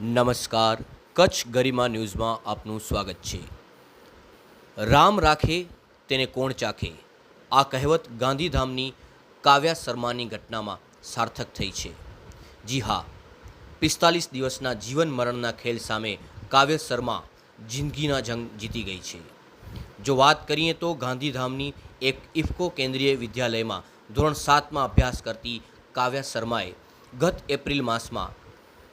નમસ્કાર. કચ્છ ગરિમા ન્યૂઝમાં આપનું સ્વાગત છે. રામ રાખે, તેને કોણ ચાખે? આ કહેવત ગાંધીધામની કાવ્યા શર્માની ઘટનામાં સાર્થક થઈ છે. જી હા, પિસ્તાલીસ દિવસના જીવન મરણના ખેલ સામે કાવ્ય શર્મા જિંદગીના જંગ જીતી ગઈ છે. જો વાત કરીએ તો ગાંધીધામની એક ઇફકો કેન્દ્રીય વિદ્યાલયમાં ધોરણ સાતમાં અભ્યાસ કરતી કાવ્યા શર્માએ ગત એપ્રિલ માસમાં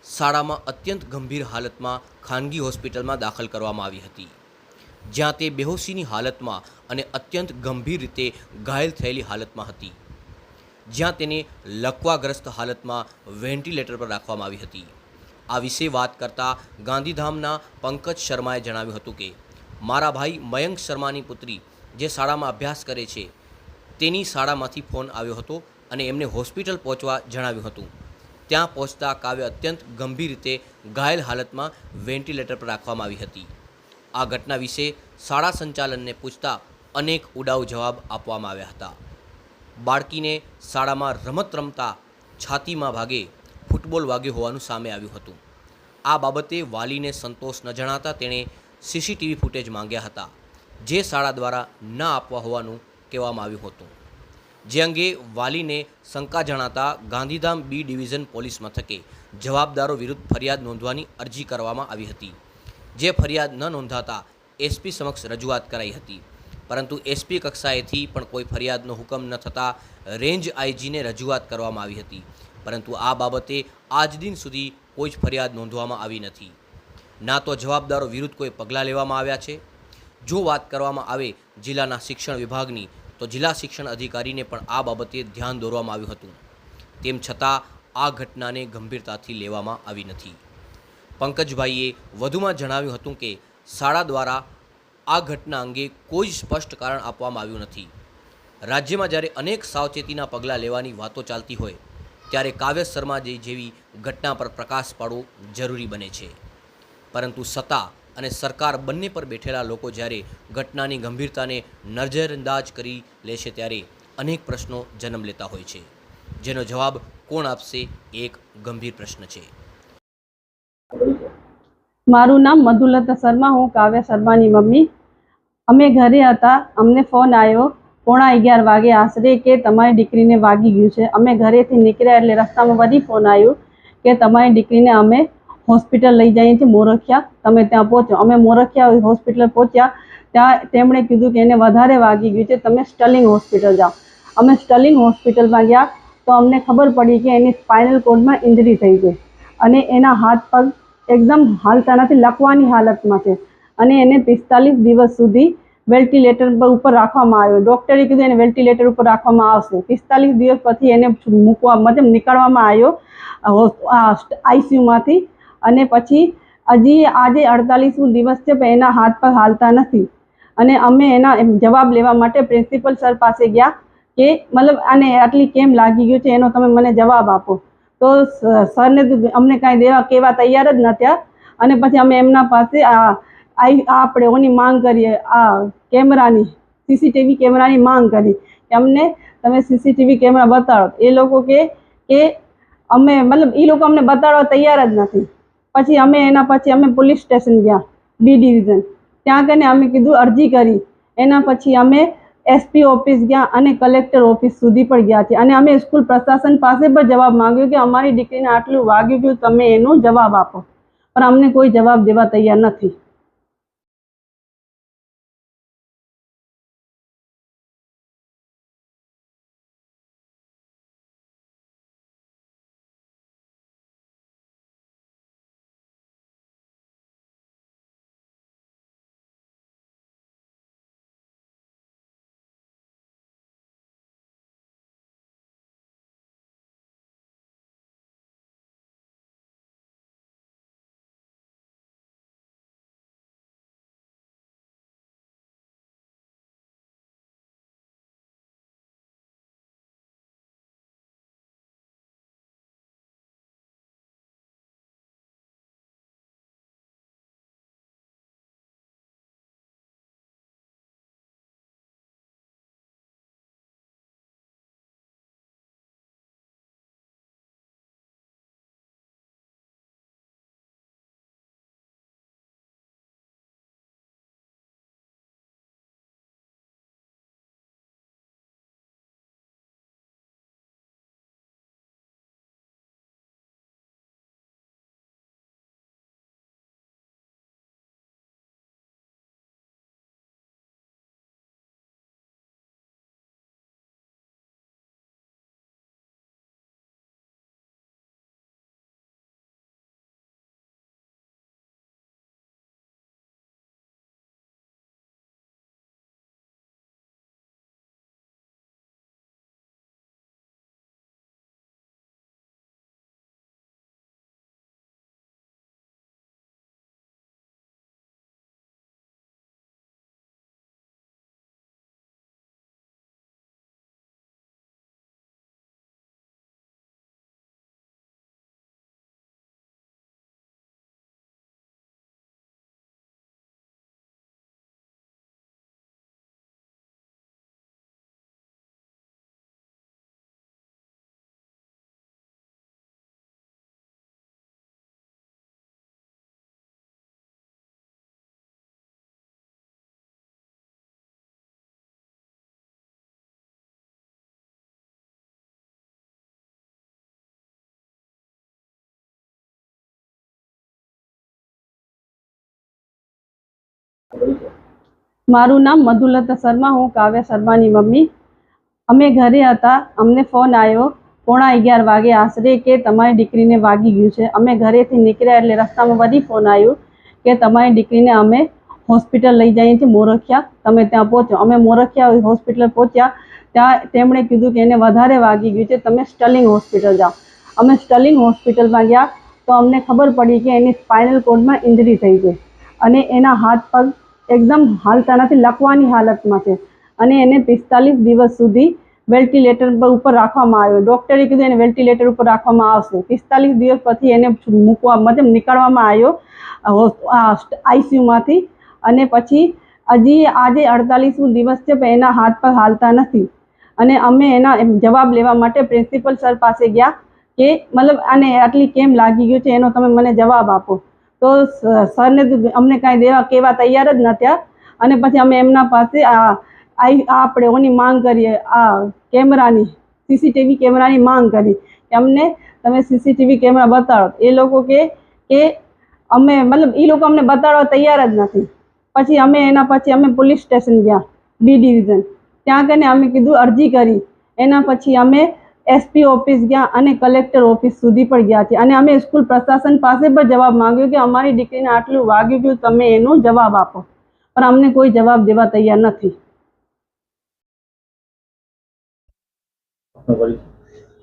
શાળામાં અત્યંત ગંભીર હાલતમાં ખાનગી હોસ્પિટલમાં દાખલ કરવામાં આવી હતી. જ્યાં તે બેહોશીની હાલતમાં અને અત્યંત ગંભીર રીતે ઘાયલ થયેલી હાલતમાં હતી. જ્યાં તેને લકવાગ્રસ્ત હાલતમાં વેન્ટિલેટર પર રાખવામાં આવી હતી. આ વિશે વાત કરતા ગાંધીધામના પંકજ શર્માએ જણાવ્યું હતું કે, મારા ભાઈ મયંક શર્માની પુત્રી જે શાળામાં અભ્યાસ કરે છે, તેની શાળામાંથી ફોન આવ્યો હતો અને એમને હોસ્પિટલ પહોંચવા જણાવ્યું હતું. ત્યાં પહોંચતા કાવ્ય અત્યંત ગંભીર રીતે ઘાયલ હાલતમાં વેન્ટિલેટર પર રાખવામાં આવી હતી. આ ઘટના વિશે શાળા સંચાલનને પૂછતા અનેક ઉડાઉ જવાબ આપવામાં આવ્યા હતા. બાળકીને શાળામાં રમત રમતા છાતીમાં ભાગે ફૂટબોલ વાગ્યો હોવાનું સામે આવ્યું હતું. આ બાબતે વાલીને સંતોષ ન જણાતા તેણે સીસીટીવી ફૂટેજ માંગ્યા હતા, જે શાળા દ્વારા ન આપવા હોવાનું કહેવામાં આવ્યું હતું. જે અંગે વાલીને શંકા જણાતા ગાંધીધામ બી ડિવિઝન પોલીસ મથકે જવાબદારો વિરુદ્ધ ફરિયાદ નોંધવાની અરજી કરવામાં આવી હતી. જે ફરિયાદ ન નોંધાતા એસપી સમક્ષ રજૂઆત કરાઈ હતી. પરંતુ એસપી કક્ષાએથી પણ કોઈ ફરિયાદનો હુકમ ન થતાં રેન્જ આઈજીને રજૂઆત કરવામાં આવી હતી. પરંતુ આ બાબતે આજ દિન સુધી કોઈ જ ફરિયાદ નોંધવામાં આવી નથી. ના તો જવાબદારો વિરુદ્ધ કોઈ પગલાં લેવામાં આવ્યા છે? જો વાત કરવામાં આવે જિલ્લાના શિક્ષણ વિભાગની તો જિલ્લા શિક્ષણ અધિકારીને પણ આ બાબતે ધ્યાન દોરવામાં આવ્યું હતું. તેમ છતાં આ ઘટનાને ગંભીરતાથી લેવામાં આવી નથી. પંકજભાઈએ વધુમાં જણાવ્યું હતું કે, શાળા દ્વારા આ ઘટના અંગે કોઈ સ્પષ્ટ કારણ આપવામાં આવ્યું નથી. રાજ્યમાં જ્યારે અનેક સાવચેતીના પગલાં લેવાની વાતો ચાલતી હોય, ત્યારે કાવ્ય શર્મા જેવી ઘટના પર પ્રકાશ પાડવો જરૂરી બને છે. પરંતુ સત્તા અને સરકાર બંને પર બેઠેલા લોકો જ્યારે ઘટનાની ગંભીરતાને નજરઅંદાજ કરી લેશે ત્યારે અનેક પ્રશ્નો જન્મ લેતા હોય છે. જેનો જવાબ કોણ આપશે એક ગંભીર પ્રશ્ન છે. મારું નામ મધુલતા શર્મા, હું કાવ્ય શર્માની મમ્મી. અમે ઘરે હતા, અમને ફોન આવ્યો, પોણા અગિયાર વાગે આશરે કે તમારી દીકરીને વાગી ગયું છે. અમે ઘરેથી નીકળ્યા એટલે રસ્તામાં વળી ફોન આવ્યો કે તમારી દીકરીને અમે હોસ્પિટલ લઈ જઈએ છીએ મોરખિયા, તમે ત્યાં પહોંચો. અમે મોરખિયા હોસ્પિટલ પહોંચ્યા, ત્યાં તેમણે કીધું કે એને વધારે વાગી ગયું છે, તમે સ્ટલિંગ હોસ્પિટલ જાઓ. અમે સ્ટલિંગ હોસ્પિટલમાં ગયા, તો અમને ખબર પડી કે એની સ્પાઇનલ કોડમાં ઇન્જરી થઈ છે અને એના હાથ પગ એકદમ હાલતા નથી, લકવાની હાલતમાં છે. અને એને પિસ્તાલીસ દિવસ સુધી વેન્ટિલેટર પર ઉપર રાખવામાં આવ્યો. ડૉક્ટરે કીધું એને વેન્ટિલેટર ઉપર રાખવામાં આવશે. પિસ્તાલીસ દિવસ પછી એને મૂકવા મતલબ નીકળવામાં આવ્યો આઈસીયુમાંથી. અને પછી હજી આજે અડતાલીસમું દિવસ છે, પણ એના હાથ પર હાલતા નથી. અને અમે એના જવાબ લેવા માટે પ્રિન્સિપલ સર પાસે ગયા કે મતલબ આને આટલી કેમ લાગી ગયું છે, એનો તમે મને જવાબ આપો. તો સરને તો અમને કાંઈ દેવા કહેવા તૈયાર જ ન થયા અને પછી અમે એમના પાસે આ આપણે ઓની માંગ કરીએ, આ કેમેરાની, સીસીટીવી કેમેરાની માંગ કરી કે અમને તમે સીસીટીવી કેમેરા બતાડો. એ લોકો કે અમે મતલબ એ લોકો અમને બતાડવા તૈયાર જ નથી. પછી અમે એના પછી અમે પોલીસ સ્ટેશન ગયા, બી ડિવિઝન. ત્યાં કને અમે કીધું અરજી કરી. એના પછી અમે એસપી ઓફિસ ગયા અને કલેક્ટર ઓફિસ સુધી પણ ગયા છે અને અમે સ્કૂલ પ્રશાસન પાસે પણ જવાબ માંગ્યો કે અમારી દીકરીને આટલું વાગ્યું ગયું તમે એનો જવાબ આપો. પણ અમને કોઈ જવાબ દેવા તૈયાર નથી. મારું નામ મધુલતા શર્મા, હું કાવ્ય શર્માની મમ્મી. અમે ઘરે હતા, અમને ફોન આવ્યો, પોણા અગિયાર વાગે આશરે કે તમારી દીકરીને વાગી ગયું છે. અમે ઘરેથી નીકળ્યા એટલે રસ્તામાં વળી ફોન આવ્યો કે તમારી દીકરીને અમે હોસ્પિટલ લઈ જઈએ છીએ, મોરખિયા. તમે ત્યાં પહોંચો. અમે મોરખિયા હોસ્પિટલ પહોંચ્યા. ત્યાં તેમણે કીધું કે એને વધારે વાગી ગયું છે, તમે સ્ટલિંગ હોસ્પિટલ જાઓ. અમે સ્ટલિંગ હોસ્પિટલમાં ગયા તો અમને ખબર પડી કે એની સ્પાઇનલ કોડમાં ઇન્જરી થઈ છે અને એના હાથ પગ એકદમ હાલતા નથી લકવાની હાલતમાં છે. અને એને પિસ્તાલીસ દિવસ સુધી વેન્ટિલેટર પર ઉપર રાખવામાં આવ્યો. ડૉક્ટરે કીધું એને વેન્ટિલેટર ઉપર રાખવામાં આવશે. પિસ્તાલીસ દિવસ પછી એને મૂકવા મતલબ નીકળવામાં આવ્યો આઈસીયુમાંથી અને પછી હજી આજે અડતાલીસમો દિવસ છે, પણ એના હાથ પર હાલતા નથી. અને અમે એના જવાબ લેવા માટે પ્રિન્સિપલ સર પાસે ગયા કે મતલબ આને આટલી કેમ લાગી ગયું છે, એનો તમે મને જવાબ આપો. તો સરને અમને કાંઈ દેવા કહેવા તૈયાર જ નહોતા અને પછી અમે એમના પાસે આ આપણે ઓની માંગ કરીએ, આ કેમેરાની, સીસીટીવી કેમેરાની માંગ કરી કે અમને તમે સીસીટીવી કેમેરા બતાડો. એ લોકો કે અમે, મતલબ એ લોકો અમને બતાડવા તૈયાર જ નથી. પછી અમે એના પછી અમે પોલીસ સ્ટેશન ગયા, બી ડિવિઝન. ત્યાં કને અમે કીધું અરજી કરી. એના પછી અમે એસપી ઓફિસ ગયા અને કલેક્ટર ઓફિસ સુધી પણ ગયા છે અને અમે સ્કૂલ પ્રશાસન પાસે પણ જવાબ માંગ્યો કે અમારી દીકરીને આટલું વાગ્યું ગયું તમે એનો જવાબ આપો પણ અમને કોઈ જવાબ દેવા તૈયાર નથી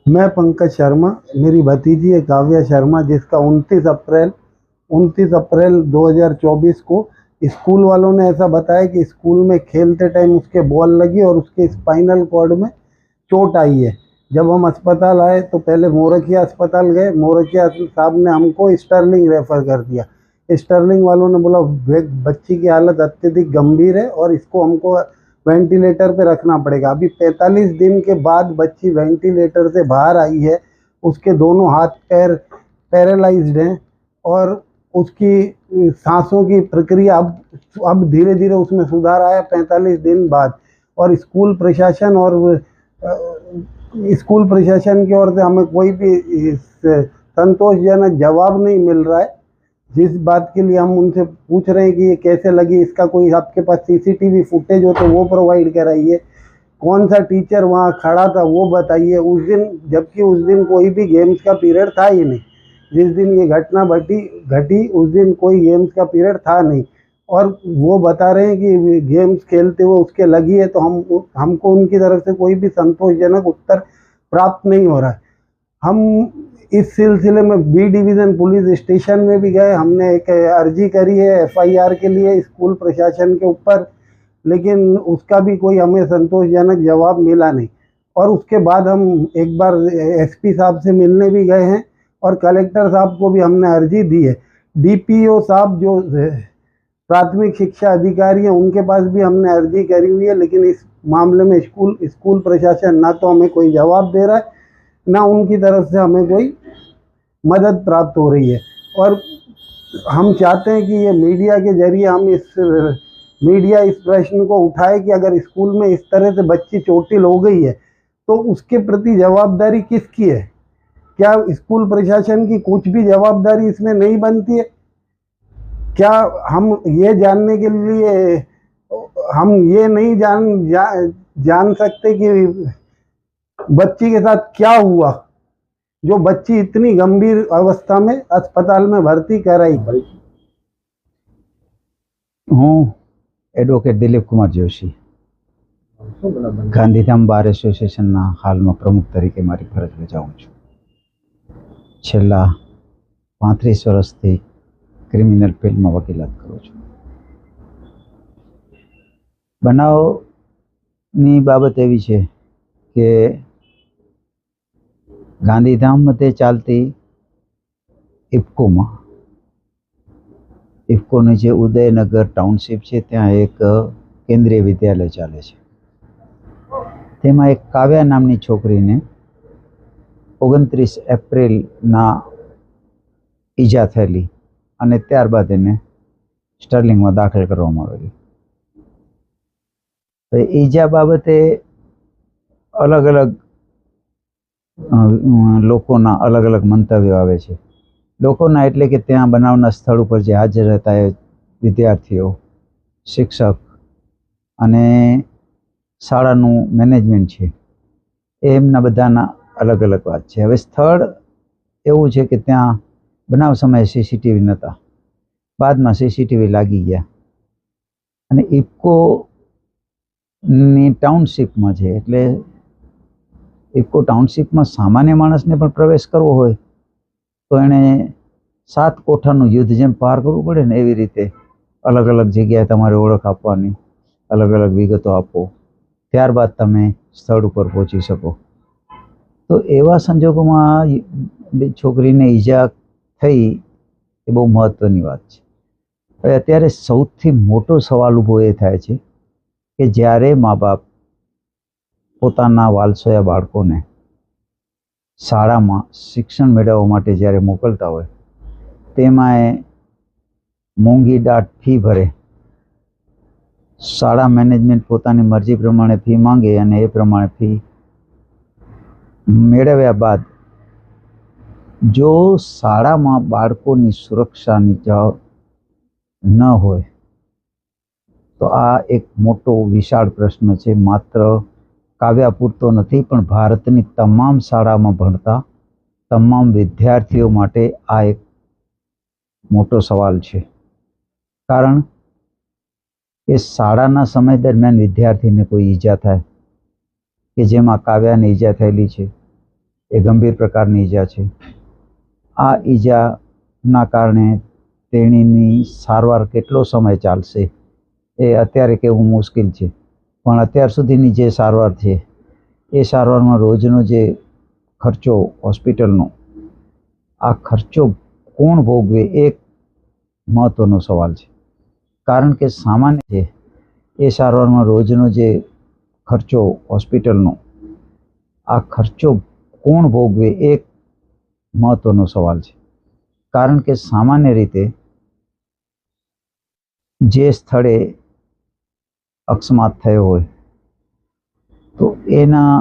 मैं पंकज शर्मा मेरी भतीजी है काव्या शर्मा जिसका 29 अप्रैल 29 अप्रैल 2024 को स्कूल वालों ने ऐसा बताया कि स्कूल में खेलते टाइम उसके बॉल लगी और उसके स्पाइनल कॉर्ड में चोट आई है जब हम अस्पताल आए तो पहले मोरखिया अस्पताल गए, मोरखिया साहब ने हमको स्टर्लिंग रेफर कर दिया। स्टर्लिंग वालों ने बोला बच्ची की हालत अत्यधिक गंभीर है और इसको हमको वेंटिलेटर पे रखना पड़ेगा। अभी 45 दिन के बाद बच्ची वेंटिलेटर से बाहर आई है, उसके दोनों हाथ पैर, पैरालाइज्ड हैं और उसकी सांसों की प्रक्रिया अब अब धीरे धीरे उसमें सुधार आया 45 दिन बाद और स्कूल प्रशासन और स्कूल प्रशासन की ओर से हमें कोई भी संतोषजनक जवाब नहीं मिल रहा है। जिस बात के लिए हम उनसे पूछ रहे हैं कि ये कैसे लगी, इसका कोई आपके पास सीसीटीवी फुटेज हो तो वो प्रोवाइड कराइए। कौन सा टीचर वहाँ खड़ा था वो बताइए। उस दिन, जबकि उस दिन कोई भी गेम्स का पीरियड था ही नहीं। जिस दिन ये घटना घटी घटी, उस दिन कोई गेम्स का पीरियड था नहीं। और वो बता रहे हैं कि गेम्स खेलते हुए उसके लगी है तो हम हमको उनकी तरफ़ से कोई भी संतोषजनक उत्तर प्राप्त नहीं हो रहा है। हम इस सिलसिले में बी डिवीज़न पुलिस स्टेशन में भी गए, हमने एक अर्जी करी है एफआईआर के लिए स्कूल प्रशासन के ऊपर, लेकिन उसका भी कोई हमें संतोषजनक जवाब मिला नहीं। और उसके बाद हम एक बार एसपी साहब से मिलने भी गए हैं, और कलेक्टर साहब को भी हमने अर्जी दी है। डीपीओ साहब जो प्राथमिक शिक्षा अधिकारी हैं, उनके पास भी हमने अर्जी करी हुई है, लेकिन इस मामले में स्कूल स्कूल प्रशासन ना तो हमें कोई जवाब दे रहा है, ना उनकी तरफ़ से हमें कोई मदद प्राप्त हो रही है। और हम चाहते हैं कि ये मीडिया के ज़रिए हम इस, मीडिया इस प्रश्न को उठाए कि अगर स्कूल में इस तरह से बच्ची चोटिल हो गई है तो उसके प्रति जवाबदारी किसकी है? क्या स्कूल प्रशासन की कुछ भी जवाबदारी इसमें नहीं बनती है? क्या हम ये जानने के लिए हम ये नहीं जान जा, जान सकते कि बच्ची के साथ क्या हुआ जो बच्ची इतनी गंभीर अवस्था में अस्पताल में भर्ती कराई હું એડવોકેટ દિલીપ કુમાર જોશી ગાંધીધામ બાર એસોસિએશનના હાલમાં પ્રમુખ તરીકે મારી ફરજ બજાવું છું છેલ્લા પાંત્રીસ વર્ષથી ક્રિમિનલ ફિલ્ડમાં વકીલાત કરું છું. બનાવની બાબત એવી છે કે ગાંધીધામ મતે ચાલતી ઇફકોમાં, ઇફકોની જે ઉદયનગર ટાઉનશીપ છે ત્યાં એક કેન્દ્રીય વિદ્યાલય ચાલે છે. તેમાં એક કાવ્યા નામની છોકરીને ઓગણત્રીસ એપ્રિલના ઈજા થયેલી. અને ત્યારબાદ એને સ્ટર્લિંગમાં દાખલ કરવામાં આવેલી તો ઈજા બાબતે અલગ અલગ લોકોના અલગ અલગ મંતવ્યો આવે છે. લોકોના એટલે કે ત્યાં બનાવના સ્થળ ઉપર જે હાજર હતા એ વિદ્યાર્થીઓ, શિક્ષક અને શાળાનું મેનેજમેન્ટ છે એમના બધાના અલગ અલગ વાત છે. હવે સ્થળ એવું છે કે ત્યાં બનાવ સમયે સીસીટીવી નહોતા બાદમાં સીસીટીવી લાગી ગયા. અને ઇફકોની ટાઉનશીપમાં છે, એટલે ઇફકો ટાઉનશીપમાં સામાન્ય માણસને પણ પ્રવેશ કરવો હોય, તો એણે સાત કોઠાનું યુદ્ધ જેમ પાર કરવું પડે ને એવી રીતે અલગ અલગ જગ્યાએ તમારે ઓળખ આપવાની, અલગ અલગ વિગતો આપો, ત્યારબાદ તમે સ્થળ ઉપર પહોંચી શકો. તો એવા સંજોગોમાં છોકરીને ઈજા થઈ એ બહુ મહત્ત્વની વાત છે. હવે અત્યારે સૌથી મોટો સવાલ ઊભો એ થાય છે કે જ્યારે મા બાપ પોતાના વાલસોયા બાળકોને શાળામાં શિક્ષણ મેળવવા માટે જ્યારે મોકલતા હોય તેમાં એ મોંઘી દાટ ફી ભરે, શાળા મેનેજમેન્ટ પોતાની મરજી પ્રમાણે ફી માંગે અને એ પ્રમાણે ફી મેળવ્યા બાદ જો શાળામાં બાળકોની સુરક્ષાની જવાબ ન હોય, તો આ એક મોટો વિશાળ પ્રશ્ન છે. માત્ર કાવ્યા પૂરતો નથી, પણ ભારતની તમામ શાળામાં ભણતા તમામ વિદ્યાર્થીઓ માટે આ એક મોટો સવાલ છે. કારણ કે શાળાના સમય દરમિયાન વિદ્યાર્થીને કોઈ ઈજા થાય, કે જેમાં કાવ્યાને ઈજા થયેલી છે, એ ગંભીર પ્રકારની ઈજા છે. આ ઈજાના કારણે તેણીની સારવાર કેટલો સમય ચાલશે એ અત્યારે કહેવું મુશ્કેલ છે. પણ અત્યાર સુધીની જે સારવાર છે, એ સારવારમાં રોજનો જે ખર્ચો હોસ્પિટલનો, આ ખર્ચો કોણ ભોગવે એક મહત્ત્વનો સવાલ છે. કારણ કે સામાન્ય છે એ સારવારમાં રોજનો જે ખર્ચો હોસ્પિટલનો, આ ખર્ચો કોણ ભોગવે એક મહત્ત્વનો સવાલ છે. કારણ કે સામાન્ય રીતે જે સ્થળે અકસ્માત થયો હોય, તો એના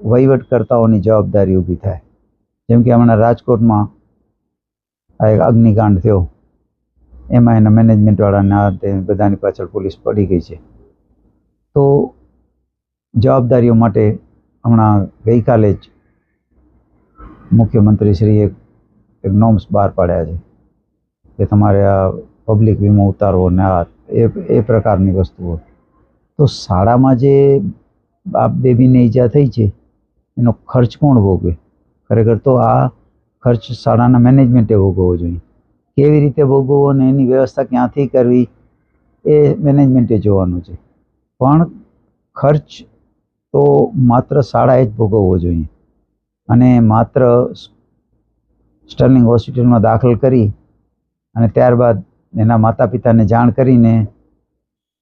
વહીવટકર્તાઓની જવાબદારી ઊભી થાય. જેમ કે હમણાં રાજકોટમાં આ એક અગ્નિકાંડ થયો. એમાં એના મેનેજમેન્ટવાળાના તે બધાની પાછળ પોલીસ પડી ગઈ છે. તો જવાબદારીઓ માટે હમણાં ગઈકાલે જ મુખ્યમંત્રીશ્રીએ એક નોમ્સ બહાર પાડ્યા છે કે તમારે આ પબ્લિક વીમો ઉતારવો ને આ એ એ પ્રકારની વસ્તુઓ. તો શાળામાં જે બાપ બેબીને ઈજા થઈ છે, એનો ખર્ચ કોણ ભોગવે? ખરેખર તો આ ખર્ચ શાળાના મેનેજમેન્ટે ભોગવવો જોઈએ. કેવી રીતે ભોગવવો અને એની વ્યવસ્થા ક્યાંથી કરવી, એ મેનેજમેન્ટે જોવાનું છે. પણ ખર્ચ તો માત્ર શાળાએ જ ભોગવવો જોઈએ. અને માત્ર સ્ટર્લિંગ હોસ્પિટલમાં દાખલ કરી અને ત્યારબાદ એના માતા પિતાને જાણ કરીને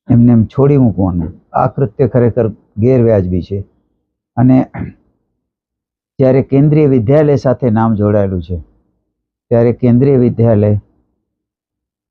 એમને એમ છોડી મૂકવાનું. આ કૃત્ય ખરેખર ગેરવ્યાજબી છે. અને જ્યારે કેન્દ્રીય વિદ્યાલય સાથે નામ જોડાયેલું છે, ત્યારે કેન્દ્રીય વિદ્યાલય